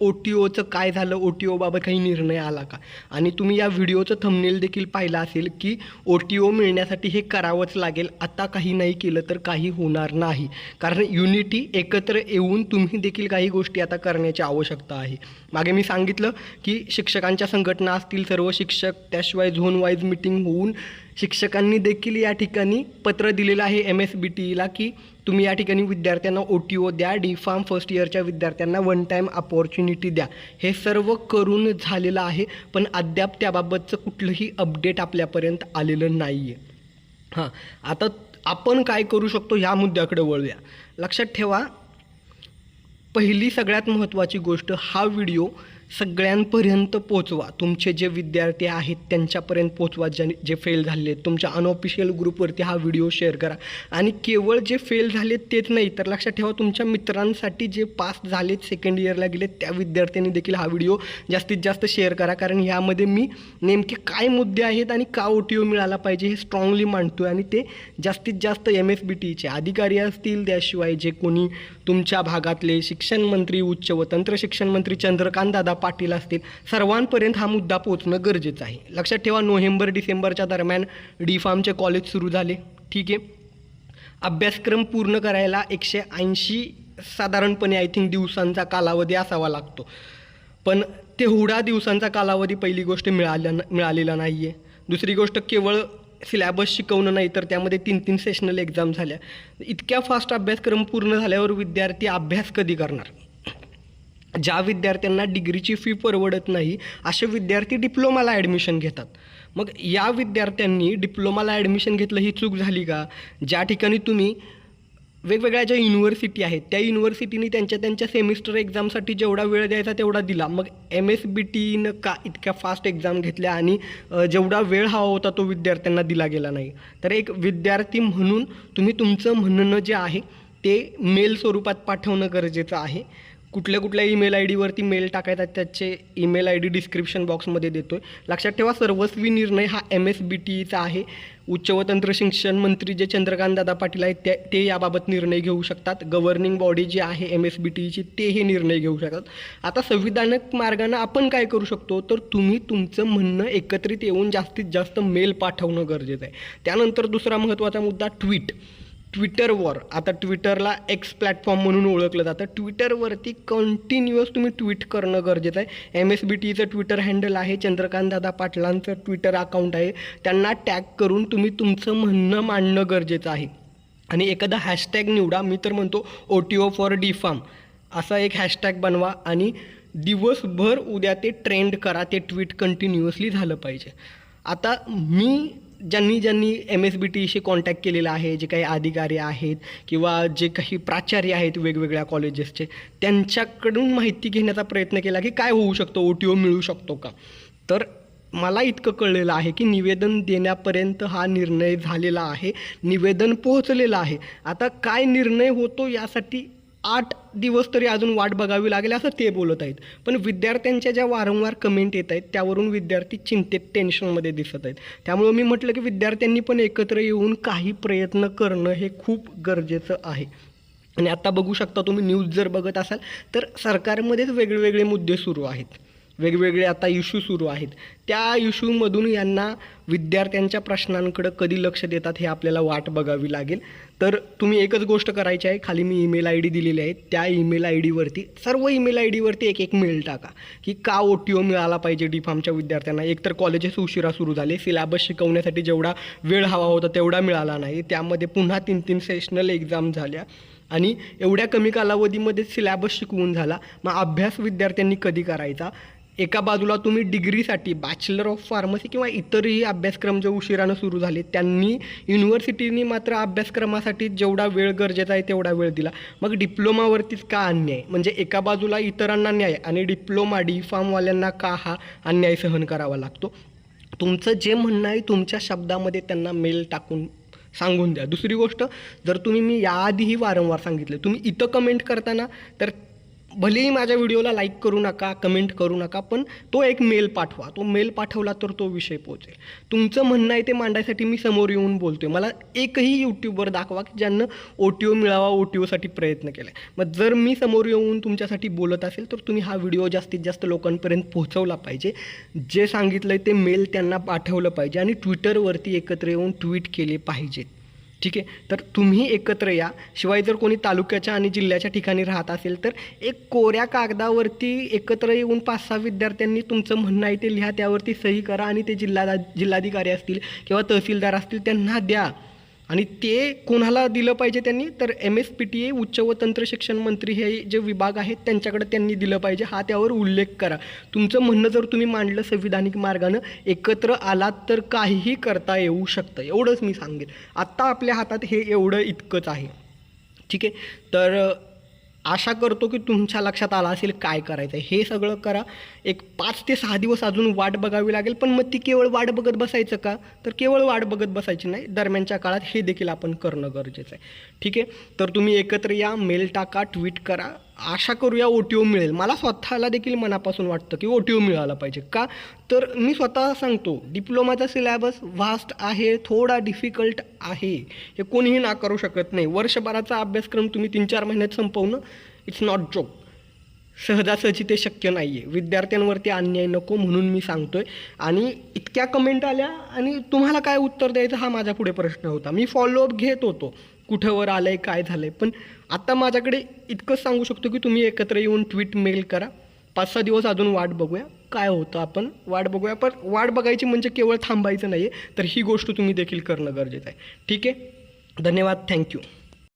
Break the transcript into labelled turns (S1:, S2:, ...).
S1: O T ओचं काय झालं? O T ओबाबत काही निर्णय आला का? आणि तुम्ही या व्हिडिओचं थंबनेल देखील पाहिलं असेल की ओ टी ओ मिळण्यासाठी हे करावंच लागेल. आता काही नाही केलं तर काही होणार नाही. कारण युनिटी एकत्र येऊन तुम्ही देखील काही गोष्टी आता करण्याची आवश्यकता आहे. मागे मी सांगितलं की शिक्षकांच्या संघटना असतील सर्व शिक्षक त्याशिवाय झोन वाईज मिटिंग होऊन शिक्षकांनी देखील या ठिकाणी पत्र दिलेलं आहे एम एस बी टीला की तुम्ही या ठिकाणी विद्यार्थ्यांना ओ टी ओ द्या डी फार्म फर्स्ट इयरच्या विद्यार्थ्यांना वन टाईम अपॉर्च्युनिटी द्या. हे सर्व करून झालेलं आहे पण अद्याप त्याबाबतचं कुठलंही अपडेट आपल्यापर्यंत आलेलं नाही आहे हां आता आपण काय करू शकतो ह्या मुद्द्याकडे वळूया. लक्षात ठेवा पहिली सगळ्यात महत्त्वाची गोष्ट हा व्हिडिओ सगळ्यांपर्यंत पोचवा. तुमचे जे विद्यार्थी आहेत त्यांच्यापर्यंत पोचवा. ज्या जे फेल झाले आहेत तुमच्या अनऑफिशियल ग्रुपवरती हा व्हिडिओ शेअर करा. आणि केवळ जे फेल झालेत तेच नाही तर लक्षात ठेवा तुमच्या मित्रांसाठी जे पास झालेत सेकंड इयरला गेलेत त्या विद्यार्थ्यांनी देखील हा व्हिडिओ जास्तीत जास्त शेअर करा. कारण यामध्ये मी नेमके काय मुद्दे आहेत आणि का ओ टी ओ मिळाला पाहिजे हे स्ट्रॉंगली मांडतो आणि ते जास्तीत जास्त एम एस बी टीचे अधिकारी असतील. त्याशिवाय जे कोणी तुमच्या भागातले शिक्षण मंत्री उच्च व तंत्र शिक्षण मंत्री चंद्रकांत दादा पाटील असतील. सर्वांपर्यंत हा मुद्दा पोचणं गरजेचं आहे. लक्षात ठेवा नोव्हेंबर डिसेंबरच्या दरम्यान डी फार्मचे कॉलेज सुरू झाले. ठीक आहे? अभ्यासक्रम पूर्ण करायला एकशे ऐंशी साधारणपणे आय थिंक दिवसांचा कालावधी असावा लागतो. पण तेवढा दिवसांचा कालावधी पहिली गोष्ट मिळाल्या मिळालेला नाही आहे दुसरी गोष्ट केवळ सिलॅबस शिकवणं नाही तर त्यामध्ये तीन तीन सेशनल एक्झाम झाल्या. इतक्या फास्ट अभ्यासक्रम पूर्ण झाल्यावर विद्यार्थी अभ्यास कधी करणार? ज्या विद्यार्थ्यांना डिग्रीची फी परवडत नाही असे विद्यार्थी डिप्लोमाला ॲडमिशन घेतात. मग या विद्यार्थ्यांनी डिप्लोमाला ॲडमिशन घेतलं ही चूक झाली का? ज्या ठिकाणी तुम्ही वेगवेगळ्या ज्या युनिव्हर्सिटी आहेत त्या युनिव्हर्सिटीने त्यांच्या त्यांच्या सेमिस्टर एक्झामसाठी जेवढा वेळ द्यायचा तेवढा दिला. मग एम एस बी टीनं का इतक्या फास्ट एक्झाम घेतल्या आणि जेवढा वेळ हवा होता तो विद्यार्थ्यांना दिला गेला नाही. तर एक विद्यार्थी म्हणून तुम्ही तुमचं म्हणणं जे आहे ते मेल स्वरूपात पाठवणं गरजेचं आहे. कुठल्या कुठल्या ईमेल आय डीवरती मेल टाकायचा त्याचे ईमेल आय डी डिस्क्रिप्शन बॉक्समध्ये देतो आहे लक्षात ठेवा सर्वस्वी निर्णय हा एम एस बी टीचा आहे. उच्च व तंत्र शिक्षण मंत्री जे चंद्रकांत दादा पाटील आहेत ते ते याबाबत निर्णय घेऊ शकतात. गव्हर्निंग बॉडी जी आहे एम एस बी टीची ते हे निर्णय घेऊ शकतात. आता संविधानक मार्गानं आपण काय करू शकतो? तर तुम्ही तुमचं म्हणणं एकत्रित येऊन जास्तीत जास्त मेल पाठवणं गरजेचं आहे. त्यानंतर दुसरा महत्त्वाचा मुद्दा ट्विट ट्विटरवर आता ट्विटरला एक्स प्लॅटफॉर्म म्हणून ओळखलं जातं. ट्विटरवरती कंटिन्युअस तुम्ही ट्विट करणं गरजेचं आहे. एम एस बी टीचं ट्विटर हँडल आहे चंद्रकांत दादा पाटलांचं ट्विटर अकाउंट आहे. त्यांना टॅग करून तुम्ही तुमचं म्हणणं मांडणं गरजेचं आहे. आणि एखादा हॅशटॅग निवडा मी तर म्हणतो O T O for D farm असा एक हॅशटॅग बनवा आणि दिवसभर उद्या ते ट्रेंड करा ते ट्विट कंटिन्युअसली झालं पाहिजे. आता मी ज्यांनी ज्यांनी एम एस बी टीशी कॉन्टॅक्ट केलेला आहे जे काही अधिकारी आहेत किंवा जे काही प्राचार्य आहेत वेगवेगळ्या कॉलेजेसचे त्यांच्याकडून माहिती घेण्याचा प्रयत्न केला की काय होऊ शकतं ओ टी ओ मिळू शकतो का? तर मला इतकं कळलेलं आहे की निवेदन देण्यापर्यंत हा निर्णय झालेला आहे निवेदन पोहोचलेलं आहे. आता काय निर्णय होतो यासाठी आठ दिवस तरी अजून वाट बघावी लागेल असं ते बोलत आहेत. पण विद्यार्थ्यांच्या ज्या वारंवार कमेंट येत आहेत त्यावरून विद्यार्थी चिंतेत टेन्शनमध्ये दिसत आहेत. त्यामुळं मी म्हटलं की विद्यार्थ्यांनी पण एकत्र येऊन काही प्रयत्न करणं हे खूप गरजेचं आहे. आणि आता बघू शकता तुम्ही न्यूज जर बघत असाल तर सरकारमध्येच वेगवेगळे मुद्दे सुरू आहेत. वेगवेगळे आता इश्यू सुरू आहेत. त्या इश्यूमधून यांना विद्यार्थ्यांच्या प्रश्नांकडं कधी लक्ष देतात हे आपल्याला वाट बघावी लागेल. तर तुम्ही एकच गोष्ट करायची आहे खाली मी ईमेल आय डी दिलेली आहे. त्या ईमेल आय डीवरती सर्व ईमेल आय डीवरती एक एक मेल टाका. की का ओ टी ओ मिळाला पाहिजे डी फार्मच्या विद्यार्थ्यांना? एकतर कॉलेजेस उशिरा सुरू झाले. सिलॅबस शिकवण्यासाठी जेवढा वेळ हवा होता तेवढा मिळाला नाही. त्यामध्ये पुन्हा तीन तीन सेशनल एक्झाम झाल्या. आणि एवढ्या कमी कालावधीमध्ये सिलॅबस शिकवून झाला. मग अभ्यास विद्यार्थ्यांनी कधी करायचा? एका बाजूला तुम्ही डिग्रीसाठी बॅचलर ऑफ फार्मसी किंवा इतरही अभ्यासक्रम जे उशिरानं सुरू झाले त्यांनी युनिव्हर्सिटीनी मात्र अभ्यासक्रमासाठी जेवढा वेळ गरजेचा आहे तेवढा वेळ दिला. मग डिप्लोमावरतीच का अन्याय? म्हणजे एका बाजूला इतरांना न्याय आणि डिप्लोमा डी फार्मवाल्यांना का हा अन्याय सहन करावा लागतो? तुमचं जे म्हणणं आहे तुमच्या शब्दामध्ये त्यांना मेल टाकून सांगून द्या. दुसरी गोष्ट जर तुम्ही मी याआधीही वारंवार सांगितलं तुम्ही इथं कमेंट करताना तर भलेही माझ्या व्हिडिओला लाईक करू नका कमेंट करू नका पण तो एक मेल पाठवा. तो मेल पाठवला तर तो विषय पोहोचेल. तुमचं म्हणणं आहे ते मांडायसाठी मी समोर येऊन बोलतो आहे मला एकही यूट्यूबवर दाखवा की ज्यांनं ओ टी ओ मिळावा ओ टी ओसाठी प्रयत्न केला आहे मग जर मी समोर येऊन तुमच्यासाठी बोलत असेल तर तुम्ही हा व्हिडिओ जास्तीत जास्त लोकांपर्यंत पोहोचवला पाहिजे. जे सांगितलं आहे ते मेल त्यांना पाठवलं पाहिजे आणि ट्विटरवरती एकत्र येऊन ट्विट केले पाहिजेत. ठीक आहे? तर तुम्ही एकत्र या. शिवाय जर कोणी तालुक्याच्या आणि जिल्ह्याच्या ठिकाणी राहत असेल तर एक कोऱ्या कागदावरती एकत्र येऊन पाच सहा विद्यार्थ्यांनी तुमचं म्हणणं आहे ते लिहा. त्यावरती सही करा आणि ते जिल्हा जिल्हाधिकारी असतील किंवा तहसीलदार असतील त्यांना द्या. आणि ते कोणाला दिलं पाहिजे त्यांनी? तर M S P T A उच्च व तंत्र शिक्षण मंत्री हे जे विभाग आहेत त्यांच्याकडे त्यांनी दिलं पाहिजे. हा त्यावर उल्लेख करा. तुमचं म्हणणं जर तुम्ही मांडलं संविधानिक मार्गानं एकत्र आलात तर काहीही करता येऊ शकतं. एवढंच मी सांगेन. आत्ता आपल्या हातात हे एवढं इतकंच आहे. ठीक आहे? तर आशा करतो की तुमच्या लक्षात आलं असेल काय करायचं आहे हे सगळं करा. एक पाच ते सहा दिवस अजून वाट बघावी लागेल पण मग ती केवळ वाट बघत बसायचं का? तर केवळ वाट बघत बसायची नाही. दरम्यानच्या काळात हे देखील आपण करणं गरजेचं आहे. ठीक आहे? तर तुम्ही एकत्र या मेल टाका ट्विट करा. आशा करूया ओ टी ओ मिळेल. मला स्वतःला देखील मनापासून वाटतं की ओ टी ओ मिळाला पाहिजे. का? तर मी स्वतः सांगतो डिप्लोमाचा सिलॅबस व्हास्ट आहे थोडा डिफिकल्ट आहे. हे कोणीही नाकारू शकत नाही. वर्षभराचा अभ्यासक्रम तुम्ही तीन चार महिन्यात संपवणं इट्स नॉट जोक सहजासहजी ते शक्य नाही आहे विद्यार्थ्यांवरती अन्याय नको म्हणून मी सांगतो आहे आणि इतक्या कमेंट आल्या आणि तुम्हाला काय उत्तर द्यायचं हा माझ्या पुढे प्रश्न होता. मी फॉलोअप घेत होतो. कुठं वर आलं आहे काय झालं आहे पण आता माझ्याकडे इतकंच सांगू शकतो की तुम्ही एकत्र येऊन ट्विट मेल करा. पाच सहा दिवस अजून वाट बघूया. काय होतं आपण? वाट बघूया. पण वाट बघायची म्हणजे केवळ थांबायचं नाही आहे तर ही गोष्ट तुम्ही देखील करणं गरजेचं आहे. ठीक आहे? धन्यवाद. थँक्यू